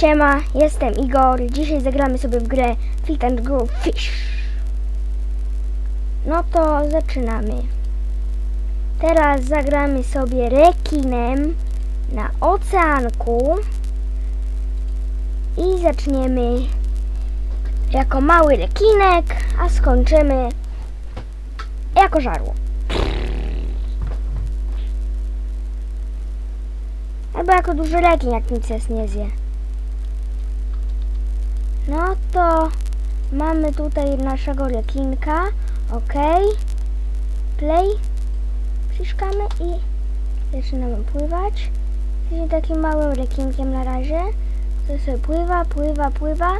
Siema, jestem Igor. Dzisiaj zagramy sobie w grę Fit and Go Fish. No to zaczynamy. Teraz zagramy sobie rekinem na oceanku. I zaczniemy jako mały rekinek, a skończymy jako żarło. Albo jako duży rekin, jak nic nie zje. No to mamy tutaj naszego rekinka. Ok. Play. Przyszkamy i zaczynamy pływać. Jesteśmy takim małym rekinkiem na razie. To sobie pływa, pływa, pływa.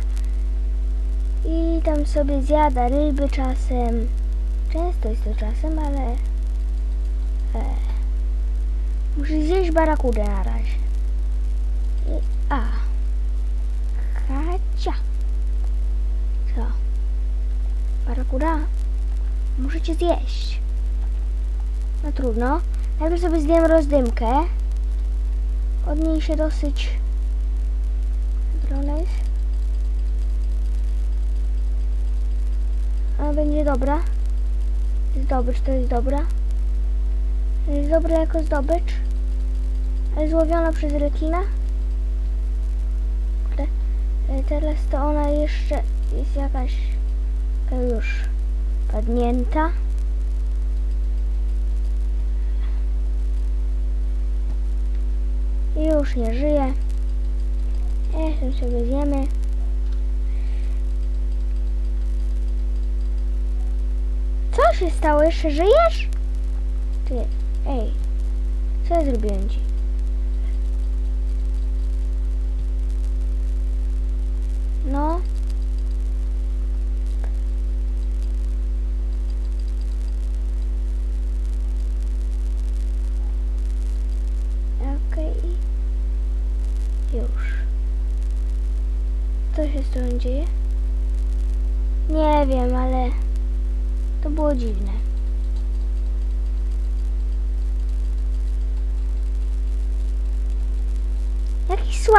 I tam sobie zjada ryby czasem. Często jest to czasem, ale... E, muszę zjeść barakudę na razie. I, a. Kacia. Co? Barakuda? Muszę cię zjeść. No trudno. Najpierw sobie zdję rozdymkę. Od niej się dosyć... Dobra ona jest. A będzie dobra. Zdobycz to jest dobra. Jest dobra jako zdobycz. Ale złowiona przez rekina. E, Teraz to ona jeszcze jest jakaś już padnięta. Już nie żyje. Jeszcze sobie zjemy. Co się stało? Jeszcze żyjesz? Ty, ej, co ja zrobiłem ci? No.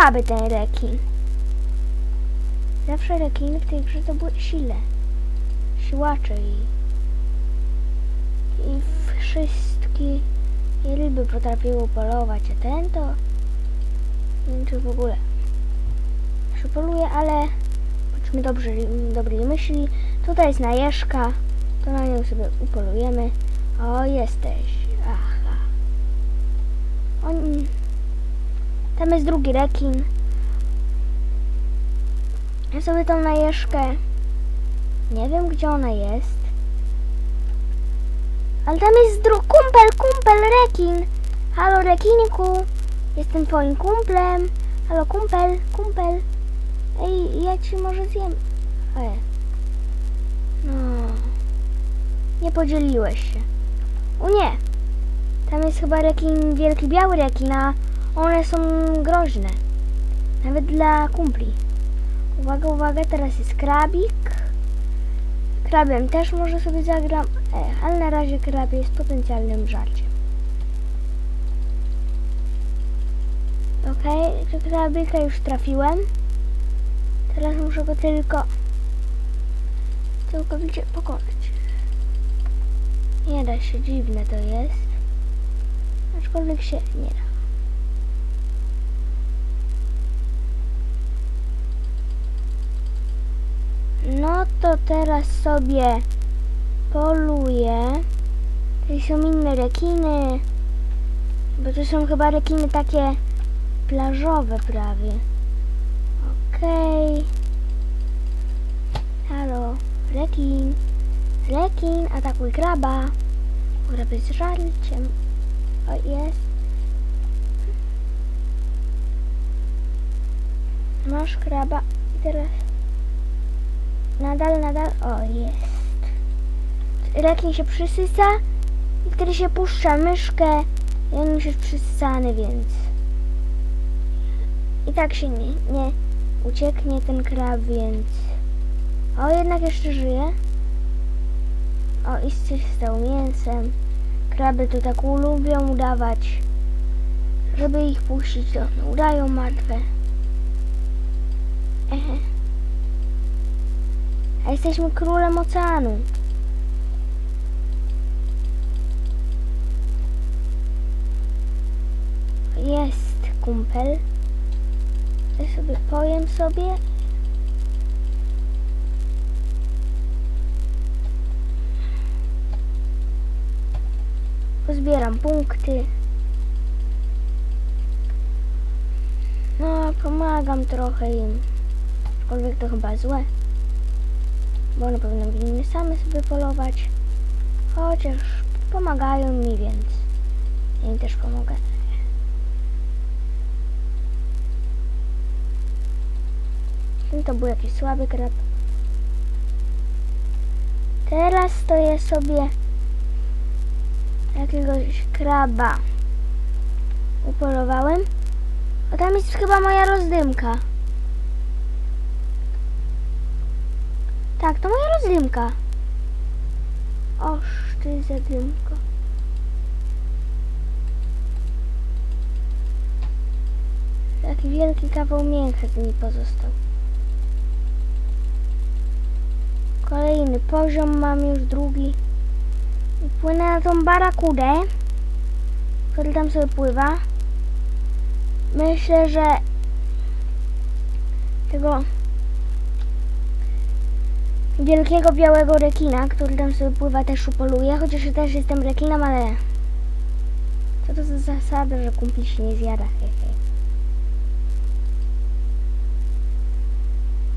Słaby ten rekin. Zawsze rekiny w tej grze to były sile. Siłacze i... I wszystkie ryby potrafiły polować, a ten to... Nie wiem czy w ogóle przypoluje, ale bądźmy dobrzy, dobrej myśli. Tutaj jest najeszka, to na nią sobie upolujemy. O, jesteś. Aha. On... Tam jest drugi rekin. Ja sobie tą najeszkę. Nie wiem gdzie ona jest. Ale tam jest dru kumpel, kumpel, rekin. Halo rekinku. Jestem twoim kumplem. Halo kumpel, kumpel. Ej, ja ci może zjem. E. No. Nie podzieliłeś się. O nie. Tam jest chyba rekin, wielki biały rekin, a one są groźne. Nawet dla kumpli. Uwaga, uwaga, teraz jest krabik. Krabem też może sobie zagram, e, ale na razie krab jest potencjalnym żarciem. Okej, okay, krabika już trafiłem. Teraz muszę go tylko całkowicie pokonać. Nie da się, dziwne to jest. Aczkolwiek się nie da. No to teraz sobie poluję. Tutaj są inne rekiny. Bo to są chyba rekiny takie plażowe prawie. Okej. Halo, rekin. Rekin, atakuj kraba. Krab jest żarciem. O, jest. Masz kraba i teraz nadal, nadal, o jest. Rekin się przysysa i wtedy się puszcza myszkę i on już jest przysysany, więc i tak się nie, nie ucieknie ten krab, więc o, jednak jeszcze żyje. O, i stał mięsem. Kraby to tak lubią udawać. Żeby ich puścić, to udają martwe. Ehe. A jesteśmy królem oceanu. Jest kumpel. Ja sobie pojem sobie. Pozbieram punkty. No, pomagam trochę im. Aczkolwiek to chyba złe. Bo na pewno powinny same sobie polować. Chociaż pomagają mi, więc ja im też pomogę. To był jakiś słaby krab. Teraz to ja sobie jakiegoś kraba upolowałem. A tam jest chyba moja rozdymka. Tak, to moja rozdymka. Oż ty zadymko. Taki wielki kawał mięcha z niej pozostał. Kolejny poziom mam już drugi. I płynę na tą barakudę, który tam sobie pływa. Myślę, że tego wielkiego białego rekina, który tam sobie pływa, też upoluję, chociaż ja też jestem rekinem, ale co to za zasada, że kumpli się nie zjada.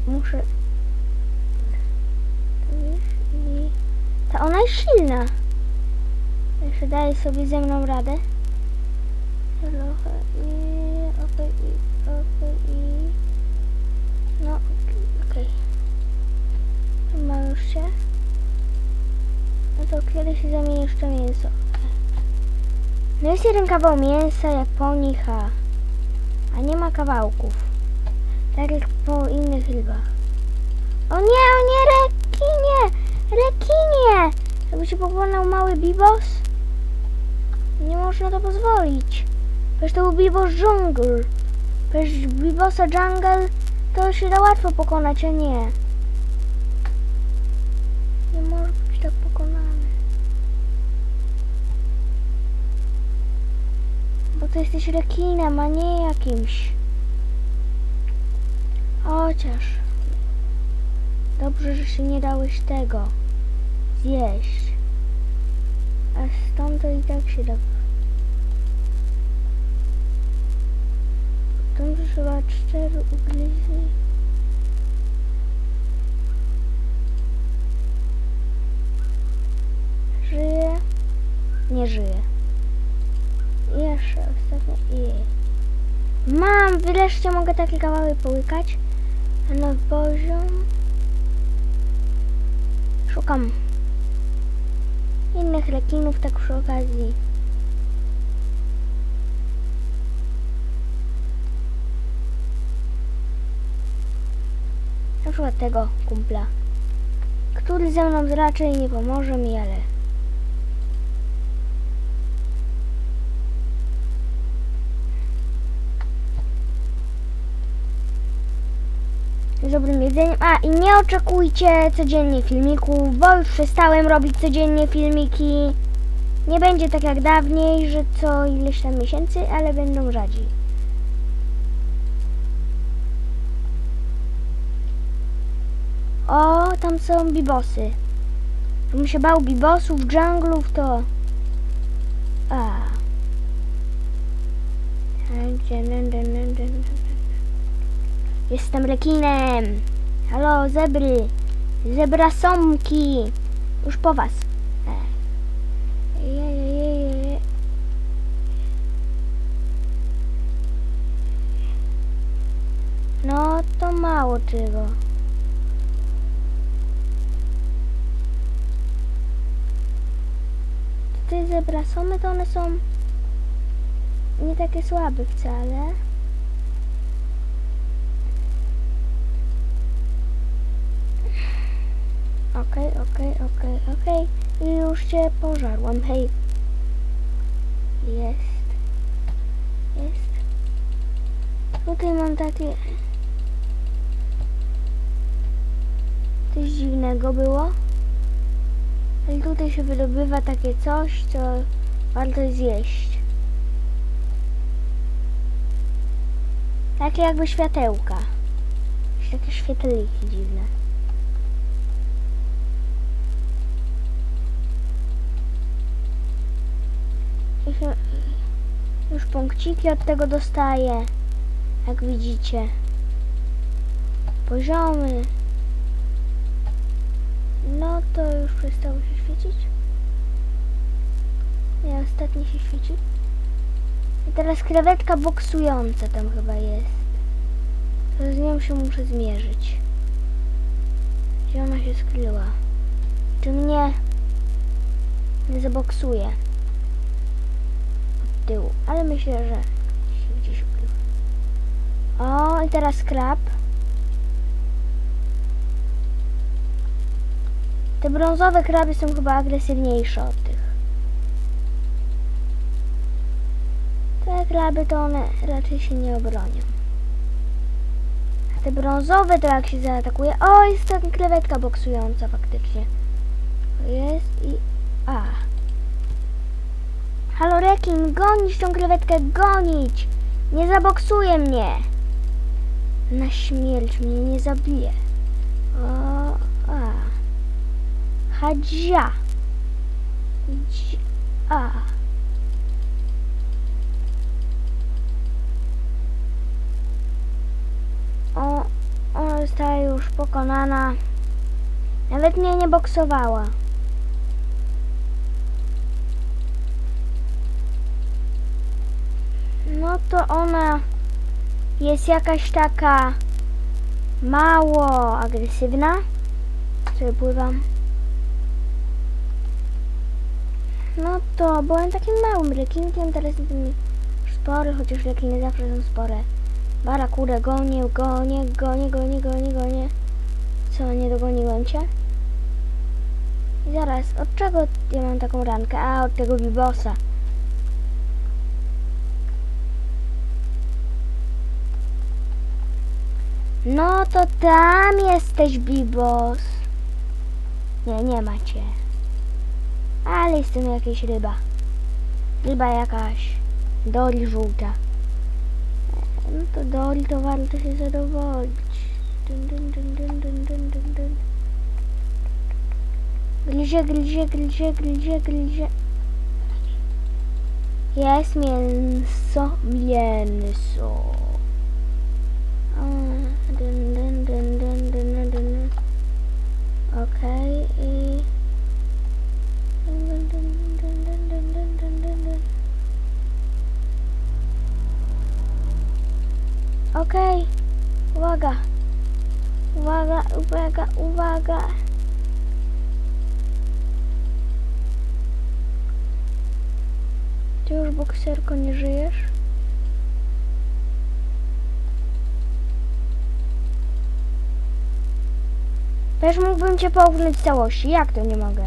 Muszę... Ta ona jest silna. Jeszcze daje sobie ze mną radę. Trochę i... okej, i... okej, i... No. Ma już się. No to kiedyś zamienię jeszcze mięso. No jest jeden kawał mięsa jak po nich, a, a nie ma kawałków. Tak jak po innych rybach. O nie, o nie, rekinie! Rekinie! Żeby się pochłonął mały bibos? Nie można to pozwolić. Przecież to był bibos jungle. Przecież bibosa jungle to się da łatwo pokonać, a. Nie jesteś rekinem, a nie jakimś. Chociaż. Dobrze, że się nie dałeś tego zjeść. A stąd to i tak się da. Już chyba cztery ugryźli. Żyje? Nie żyje. Jeszcze ostatnie i... Mam! Wreszcie mogę takie kawały połykać. Na poziom... Szukam innych rekinów tak przy okazji. Na przykład tego kumpla, który ze mną raczej nie pomoże mi, ale z dobrym jedzeniem. A i nie oczekujcie codziennie filmików, bo już przestałem robić codziennie filmiki. Nie będzie tak jak dawniej, że co ileś tam miesięcy, ale będą rzadziej. O, tam są bibosy. Gdybym się bał bibosów, dżunglów, to... A. Jestem rekinem. Halo, zebry. Zebrasomki. Już po was. E. No, to mało czego. Te zebrasomy to one są nie takie słabe wcale. Okej, okej, okej, okej. I już cię pożarłam, hej. Jest. Jest. Tutaj mam takie... Coś dziwnego było. Ale tutaj się wydobywa takie coś, co warto zjeść. Takie jakby światełka. Jakieś takie świetliki dziwne. Już punkciki od tego dostaję. Jak widzicie. Poziomy. No to już przestało się świecić. Nie, ostatni się świeci. I teraz krewetka boksująca tam chyba jest. To z nią się muszę zmierzyć. Gdzie ona się skryła? Czy mnie nie zaboksuje? Tyłu. Ale myślę, że się gdzieś ukrywa. O, i teraz krab. Te brązowe kraby są chyba agresywniejsze od tych. Te kraby to one raczej się nie obronią. A te brązowe to jak się zaatakuje... O, jest ta krewetka boksująca faktycznie. Jest i... A. Halo rekin, gonić tą krewetkę, gonić! Nie zaboksuje mnie! Na śmierć mnie nie zabije. O, a. Hadzia. Dzi- A. O, ona została już pokonana. Nawet mnie nie boksowała. No to ona jest jakaś taka mało agresywna. Sobie pływam. No to byłem takim małym rekinkiem, teraz jestem spory, chociaż rekiny zawsze są spore. Barakudę gonię, gonię, gonię, gonię, gonię, gonię. Co, nie dogoniłem cię? I zaraz, od czego ja mam taką rankę? A, od tego bibosa. No to tam jesteś, bibos. Nie, nie macie. Ale jestem jakaś ryba. Ryba jakaś. Doli żółta. No to doli to warto się zadowolić. Dun, dun, dun, dun, dun, dun, dun, dun. Gryzie, gryzie, gryzie, gryzie, gryzie. Jest mięso, mięso. Okej, uwaga, uwaga, uwaga, uwaga. Ty już bokserko nie żyjesz? Też mógłbym cię połknąć w całości. Jak to nie mogę?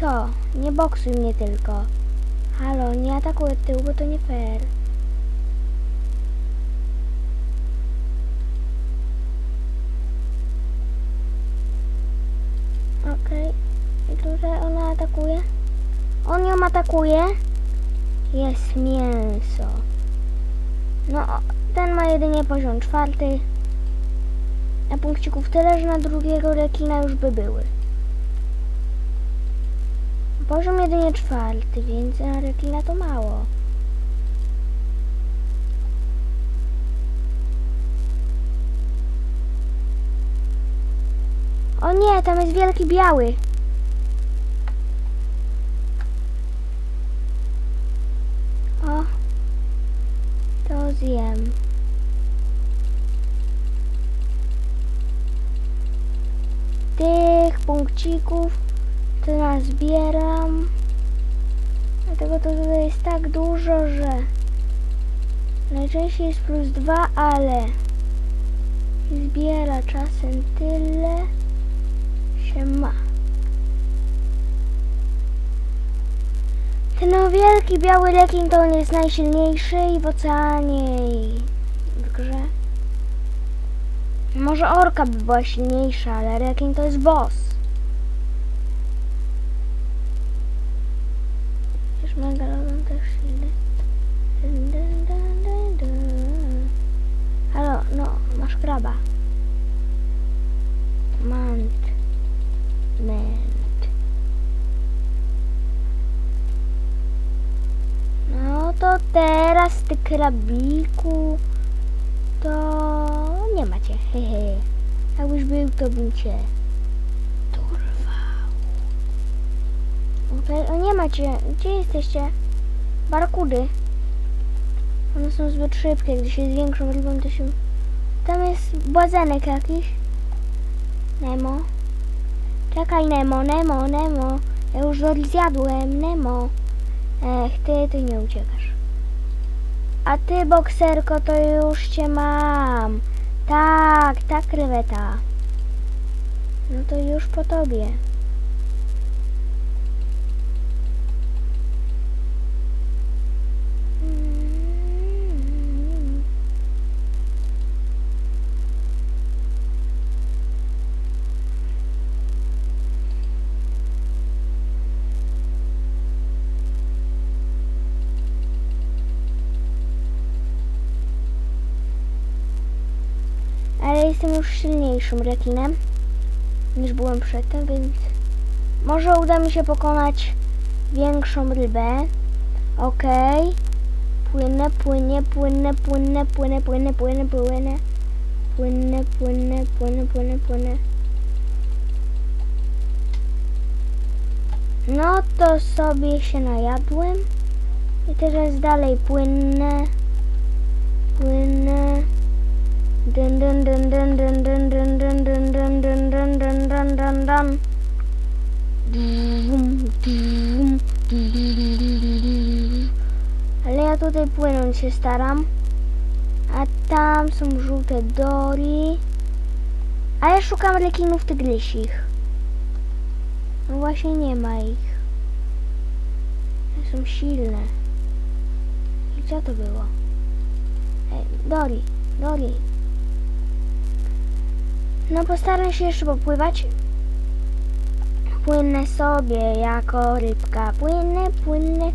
Co? Nie boksuj mnie tylko. Halo, nie atakuj od tyłu, bo to nie fair. Okej. I tutaj ona atakuje. On ją atakuje. Jest mięso. No, ten ma jedynie poziom czwarty. A punkcików tyle, że na drugiego rekina już by były. Poziom jedynie czwarty, więc na to mało. O nie, tam jest wielki biały. O, to zjem. Tych punkcików to nazbieram. Dlatego to tutaj jest tak dużo, że najczęściej jest plus dwa, ale zbiera czasem tyle się ma. Ten wielki biały rekin to on jest najsilniejszy i w oceanie i w grze. Może orka by była silniejsza, ale rekin to jest boss. Krabiku to nie macie. Hehe. Jakbyś był, to bym cię o nie macie. Gdzie jesteście? Barakudy. One są zbyt szybkie, gdy się zwiększą rybą, to się... Tam jest błazenek jakiś. Nemo. Czekaj, Nemo, Nemo, Nemo. Ja już zjadłem, Nemo. Ech, ty, ty nie uciekasz. A ty, bokserko, to już cię mam. Tak, tak, kreweta. No to już po tobie. Ale jestem już silniejszym rekinem niż byłem przedtem, więc może uda mi się pokonać większą rybę. Okej. Płynę, płynę, płynę, płynę, płynę, płynę, płynę, płynę. Płynę, płynę, płynę, płynę, płynę. No to sobie się najadłem. I teraz dalej płynę. Płynę. Dun dun dun dun dun dun dun dun dun dun dun dun dun dun dun dun. Ale ja tutaj płynąć się staram. A tam są żółte dory. A ja szukam rekinów tygrysich. No właśnie nie ma ich. Są silne. Co to było? Ej, Dory, Dory, no postaram się jeszcze popływać. Płynę sobie jako rybka. Płynę, płynę,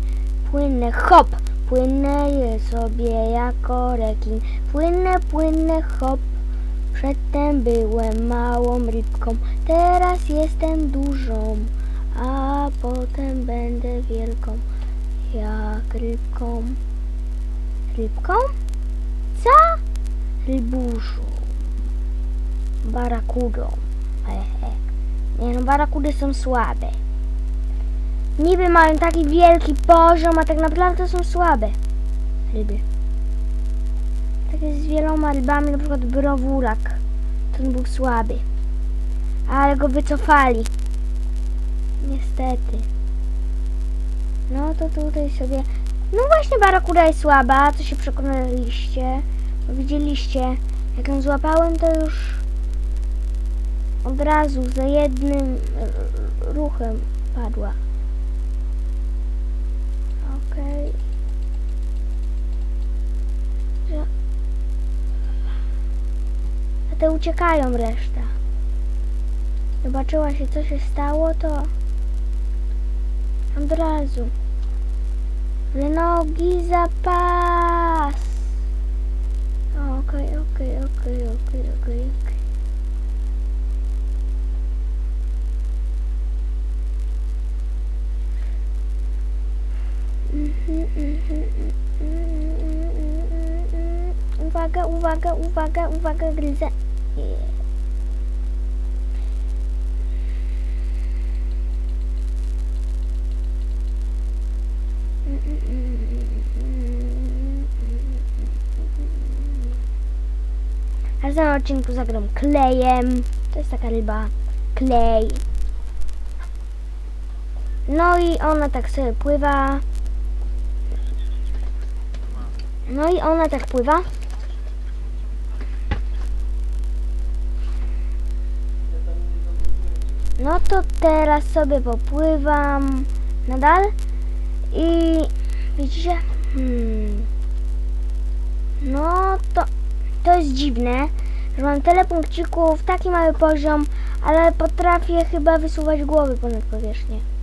płynę. Hop! Płynę sobie jako rekin. Płynę, płynę, hop. Przedtem byłem małą rybką, teraz jestem dużą, a potem będę wielką, jak rybką. Rybką? Co? Rybuszą barakudą. Nie no, barakudy są słabe. Niby mają taki wielki poziom, a tak naprawdę są słabe. Ryby. Tak jest z wieloma rybami, na przykład browurak. Ten był słaby. Ale go wycofali. Niestety. No to tutaj sobie... No właśnie barakuda jest słaba, co się przekonaliście. Widzieliście, jak ją złapałem, to już od razu za jednym r- ruchem padła. Okej. Że- A te uciekają reszta. Zobaczyła się co się stało, to od razu. Nogi za pas. Okej, okej, okej, okej, okej. Uwaga, uwaga, uwaga, uwaga, gryzę. W każdym odcinku zagram klejem. To jest taka ryba. Klej. No i ona tak sobie pływa. No i ona tak pływa. No to teraz sobie popływam nadal i widzicie? Hmm. No to to jest dziwne, że mam tyle punkcików, taki mały poziom, ale potrafię chyba wysuwać głowy ponad powierzchnię.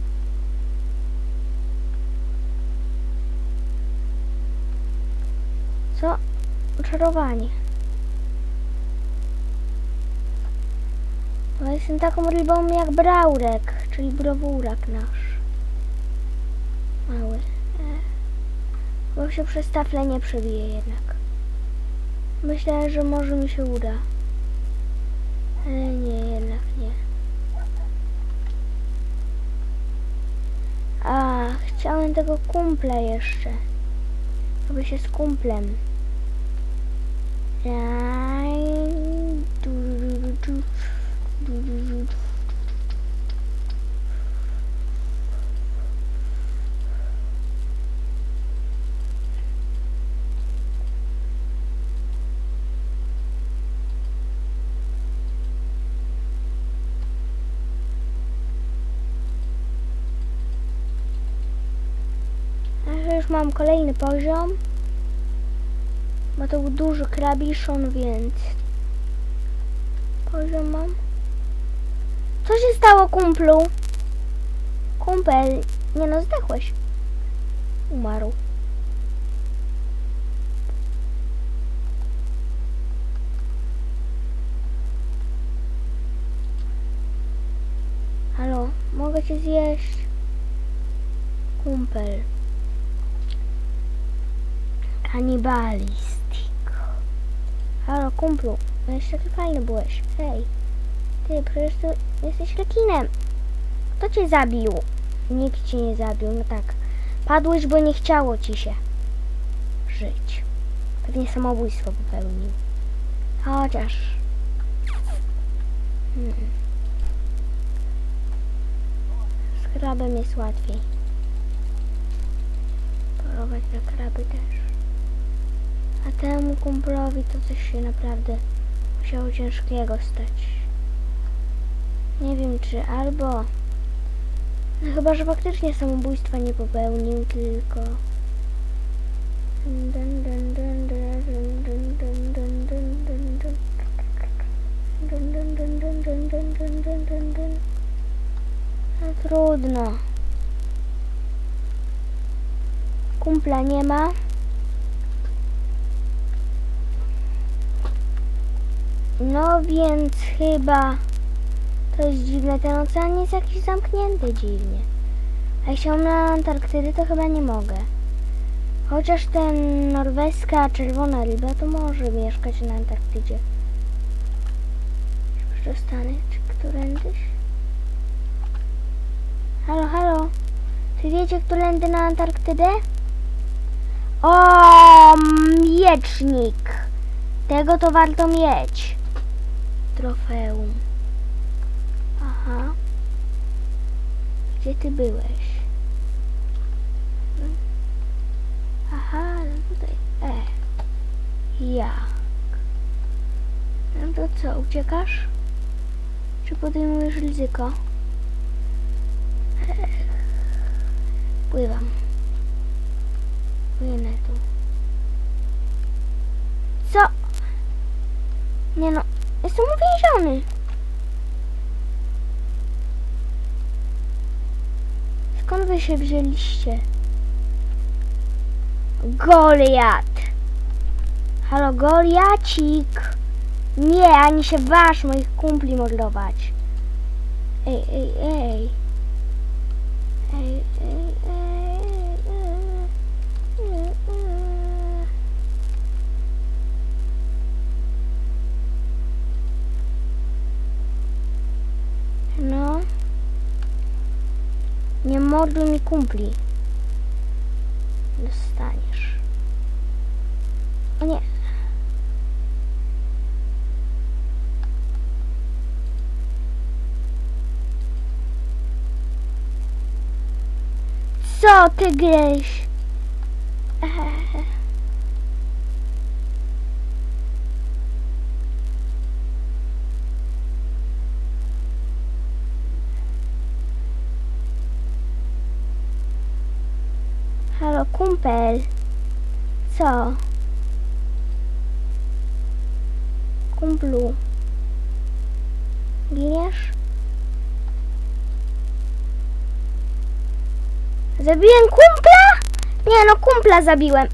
Co? Oczarowanie. No jestem taką rybą jak Braurek, czyli browórak nasz. Mały. E. Bo się przez taflę nie przebije jednak. Myślę, że może mi się uda. Ale nie, jednak nie. A, chciałem tego kumpla jeszcze. Robię się z kumplem. Rijn. mam kolejny poziom. Bo to był duży krabiszon, więc poziom mam. Co się stało, kumplu? Kumpel, nie no, zdechłeś. Umarł. Halo, mogę cię zjeść? Kumpel. Kanibalistik. Halo, kumplu. No jeszcze ty fajny byłeś. Hej. Ty, przecież ty jesteś rekinem. Kto cię zabił? Nikt cię nie zabił, no tak. Padłeś, bo nie chciało ci się żyć. Pewnie samobójstwo popełnił. Chociaż... Hmm. Z krabem jest łatwiej. Polować na kraby też. A temu kumplowi to coś się naprawdę musiało ciężkiego stać. Nie wiem czy albo... No chyba, że faktycznie samobójstwa nie popełnił, tylko... Dun, dun, dun, dun, dun, No więc chyba to jest dziwne, ten ocean jest jakiś zamknięty dziwnie. A jeśli mam na Antarktydę, to chyba nie mogę. Chociaż ten norweska czerwona ryba to może mieszkać na Antarktydzie. Przestanę, czy którędyś? Halo, halo. Czy wiecie, którędy na Antarktydę? O, miecznik. Tego to warto mieć. Trofeum. Aha. Gdzie ty byłeś? Aha, no tutaj. E. Jak? No to co, uciekasz? Czy podejmujesz ryzyko? Ech. Pływam. Płynę tu. Co? Nie no, jestem uwięziony. Skąd wy się wzięliście? Goliat! Halo, Goliacik! Nie, ani się waż moich kumpli mordować. Ej. Ej, ej, ej, ej, ej, ej. No. Nie morduj mi kumpli. Dostaniesz. O nie. Co ty gryź? Halo, kumpel. Co? Kumplu. Giniesz? Zabiłem kumpla? Nie no, kumpla zabiłem.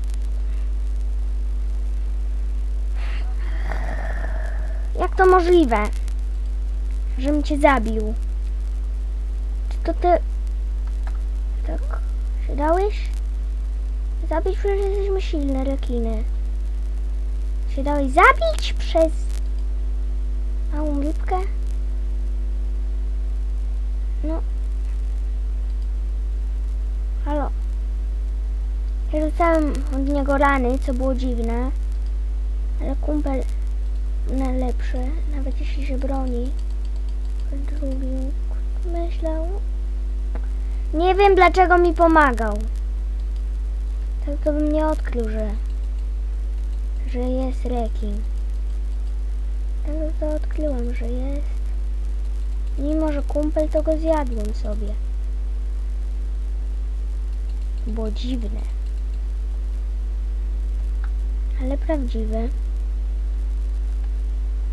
Jak to możliwe? Żebym cię zabił. Czy to ty... Tak się dałeś? Zabić przecież jesteśmy silne rekiny. Się dałeś zabić przez małą lipkę? No. Halo. Ja rzucałem od niego rany, co było dziwne. Ale kumpel najlepszy, nawet jeśli się broni. Drugi myślał. Nie wiem dlaczego mi pomagał. Tak to bym nie odkrył, że, że jest rekin. Tak to odkryłem, że jest. Mimo, że kumpel to go zjadłem sobie. Było dziwne. Ale prawdziwe.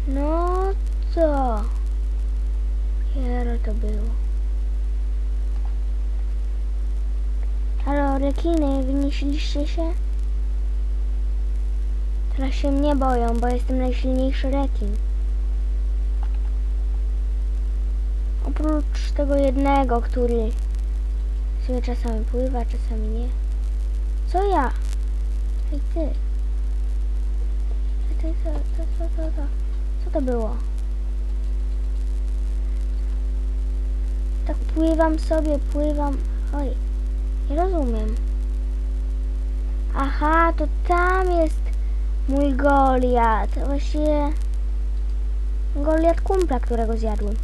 No co? Jaro to było. Halo, rekiny, wynieśliście się? Teraz się mnie boją, bo jestem najsilniejszy rekin. Oprócz tego jednego, który sobie czasami pływa, czasami nie. Co ja? Hej ty. Ty, co, co, co, co, co? Co to było? Tak pływam sobie, pływam. Oj, nie rozumiem. Aha, to tam jest mój Goliat. Właściwie Goliat kumpla, którego zjadłem.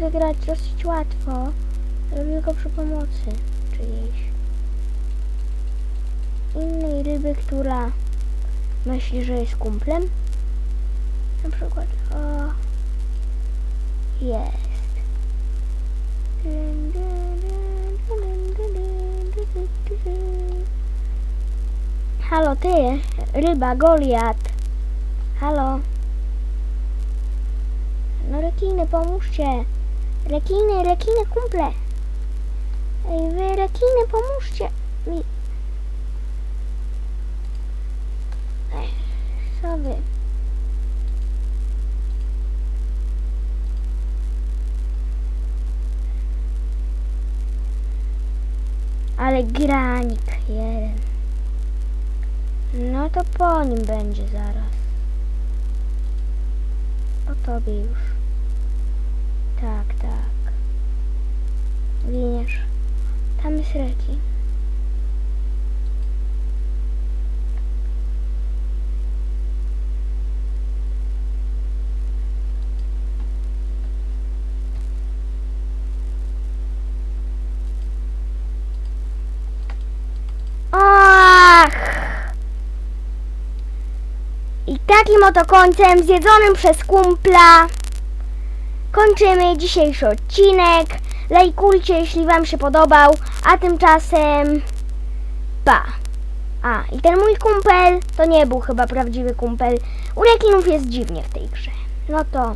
Wygrać dosyć łatwo, tylko przy pomocy czyjejś. Innej ryby, która myśli, że jest kumplem. Na przykład, o, jest. Halo ty, ryba, Goliat. Halo. No rekiny, pomóżcie. Rekiny, rekiny, kumple. Ej, wy rekiny, pomóżcie mi. Ej, co wy? Ale granik jeden. No to po nim będzie zaraz. Po tobie już. Tak, tak. Winiesz. Tam jest reki. Takim oto końcem, zjedzonym przez kumpla, kończymy dzisiejszy odcinek. Lajkujcie, jeśli Wam się podobał, a tymczasem pa. A, i ten mój kumpel to nie był chyba prawdziwy kumpel. U rekinów jest dziwnie w tej grze. No to